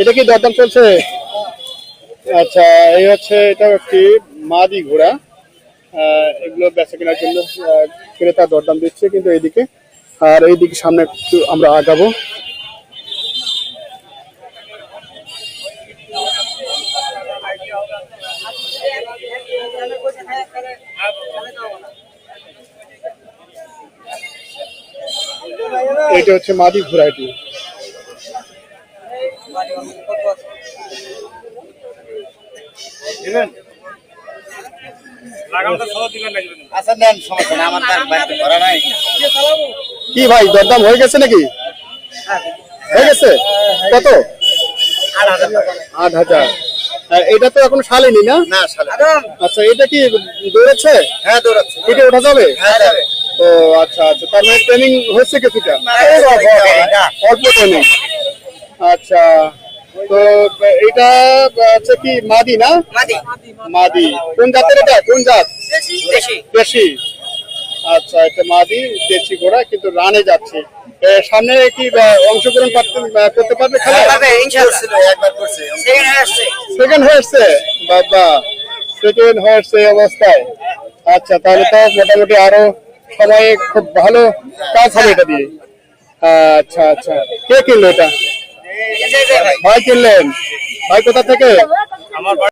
এটা কি দরদাম চলছে? আচ্ছা এই হচ্ছে এটা একটি মাদি ঘোড়া। এগুলো বেচা কেনার জন্য ক্রেতা দরদাম দিচ্ছে কিন্তু এইদিকে। আর এইদিকে সামনে একটু আমরা আগাবো। এটা হচ্ছে মাদি ঘোড়া কি ভাই দরদাম হয়ে গেছে নাকি? হয়ে গেছে? কত? আট হাজার এটা তো এখন সালেনি না? না আচ্ছা এটা কি দৌড়াচ্ছে? হ্যাঁ দৌড়াচ্ছে। এটা ওঠা যাবে? হ্যাঁ যাবে। ও আচ্ছা আচ্ছা তার মানে ট্রেনিং হচ্ছে কিছুটা? অল্প ট্রেনিং আচ্ছা তো এটা হচ্ছে কি মাদি না? মাদি। মাদি। কোন জাতের এটা? কোন জাত? বেশি দেশি। আচ্ছা এটা মাদি দেশি ঘোড়া কিন্তু রানে যাচ্ছে। সামনে কি অংশগ্রহণ করতে করতে পারবে খেলায় পারবে ইনশাআল্লাহ একবার করছে। সেকেন্ড হয়ে হয়েছে বাবা সেকেন্ড হয়েছে অবস্থায়। আচ্ছা তাহলে তো মোটামুটি আরও সময়ে খুব ভালো কাজ হবে এটা দিয়ে। আচ্ছা আচ্ছা। কে কিনলো এটা? ভাই কিনলেন? ভাই কোথা থেকে? আমার